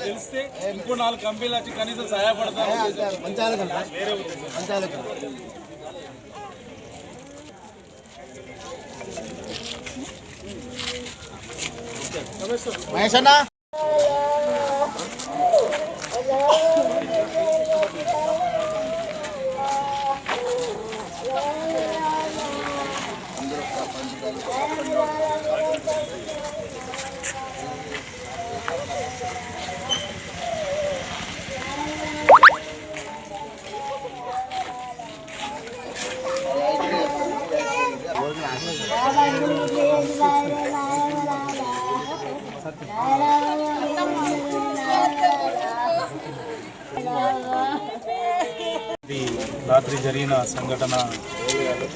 పనిచేద్దాం తెలిస్తే ఇంకో నాలుగు కంపెనీలు వచ్చి కనీసం సహాయపడతారు. పంచాయతీ మహేష్ అన్న. ఇది రాత్రి జరిగిన సంఘటన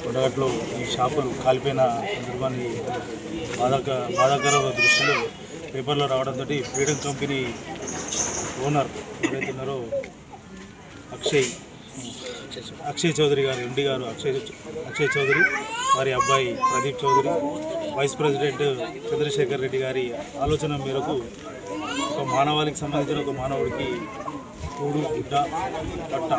ఉండగట్లో ఈ షాపులు కాలిపోయిన సందర్భాన్ని బాధాక బాధాకర దృష్టిలో పేపర్లో రావడంతో ఫ్రీడమ్ కంపెనీ ఓనర్ ఎవరైతే ఉన్నారో అక్షయ్ అక్షయ్ చౌదరి గారు ఎండి గారు అక్షయ్ అక్షయ్ చౌదరి వారి అబ్బాయి ప్రదీప్ చౌదరి వైస్ ప్రెసిడెంట్ చంద్రశేఖర్ రెడ్డి గారి ఆలోచన మేరకు ఒక మానవాళికి సంబంధించిన ఒక మానవుడికి కూడు గుడ్డ పట్ట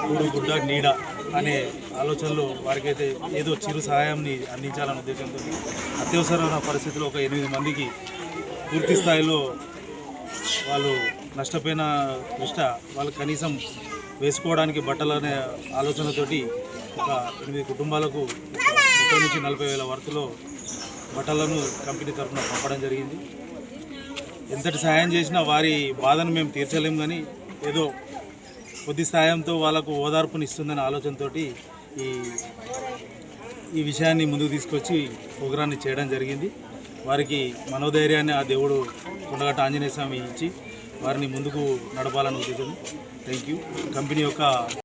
కూడు గుడ్డ నీడ అనే ఆలోచనలో వారికైతే ఏదో చిరు సహాయాన్ని అందించాలనే ఉద్దేశంతో అత్యవసరమైన పరిస్థితిలో ఒక ఎనిమిది మందికి పూర్తి స్థాయిలో వాళ్ళు నష్టపోయిన దృష్ట వాళ్ళు కనీసం వేసుకోవడానికి బట్టలు అనే ఆలోచనతోటి ఒక ఎనిమిది కుటుంబాలకు ముప్పై నుంచి నలభై వేల వరకులో బట్టలను కంపెనీ తరఫున పంపడం జరిగింది. ఎంతటి సాయం చేసినా వారి బాధను మేము తీర్చలేము కానీ ఏదో కొద్ది సాయంతో వాళ్ళకు ఓదార్పునిస్తుందనే ఆలోచనతో ఈ ఈ విషయాన్ని ముందుకు తీసుకొచ్చి ప్రోగ్రాన్ని చేయడం జరిగింది. వారికి మనోధైర్యాన్ని ఆ దేవుడు కొండగట్ట ఆంజనేయ స్వామి ఇచ్చి వారిని ముందుకు నడపాలని ఉద్దేశం థ్యాంక్ యూ కంపెనీ యొక్క